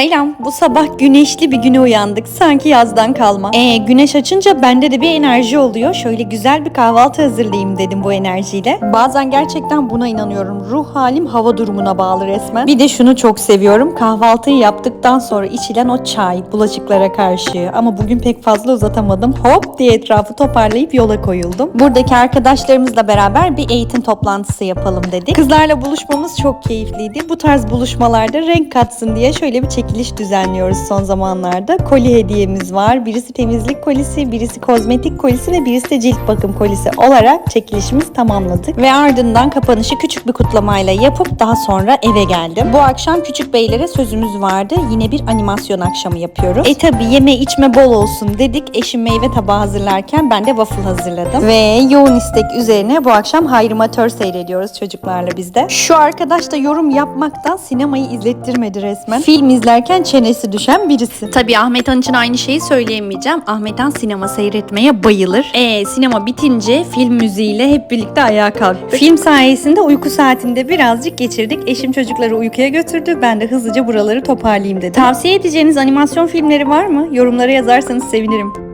Selam. Bu sabah güneşli bir güne uyandık. Sanki yazdan kalma. Ee, güneş açınca bende de bir enerji oluyor. Şöyle güzel bir kahvaltı hazırlayayım dedim bu enerjiyle. Bazen gerçekten buna inanıyorum. Ruh halim hava durumuna bağlı resmen. Bir de şunu çok seviyorum. Kahvaltıyı yaptıktan sonra içilen o çay bulaşıklara karşı. Ama bugün pek fazla uzatamadım. Hop diye etrafı toparlayıp yola koyuldum. Buradaki arkadaşlarımızla beraber bir eğitim toplantısı yapalım dedik. Kızlarla buluşmamız çok keyifliydi. Bu tarz buluşmalarda renk katsın diye şöyle bir çekiliş düzenliyoruz son zamanlarda. Koli hediyemiz var. Birisi temizlik kolisi, birisi kozmetik kolisi ve birisi de cilt bakım kolisi olarak çekilişimizi tamamladık. Ve ardından kapanışı küçük bir kutlamayla yapıp daha sonra eve geldim. Bu akşam küçük beylere sözümüz vardı. Yine bir animasyon akşamı yapıyoruz. E tabi yeme içme bol olsun dedik. Eşim meyve tabağı hazırlarken ben de waffle hazırladım. Ve yoğun istek üzerine bu akşam Hayrimatör seyrediyoruz çocuklarla bizde. Şu arkadaş da yorum yapmaktan sinemayı izlettirmedi resmen. Film izlerken çenesi düşen birisi. Tabii Ahmet Han için aynı şeyi söyleyemeyeceğim. Ahmet Han sinema seyretmeye bayılır. E sinema bitince film müziğiyle hep birlikte ayağa kalktık. Film sayesinde uyku saatinde birazcık geçirdik. Eşim çocukları uykuya götürdü. Ben de hızlıca buraları toparlayayım dedim. Tavsiye edeceğiniz animasyon filmleri var mı? Yorumlara yazarsanız sevinirim.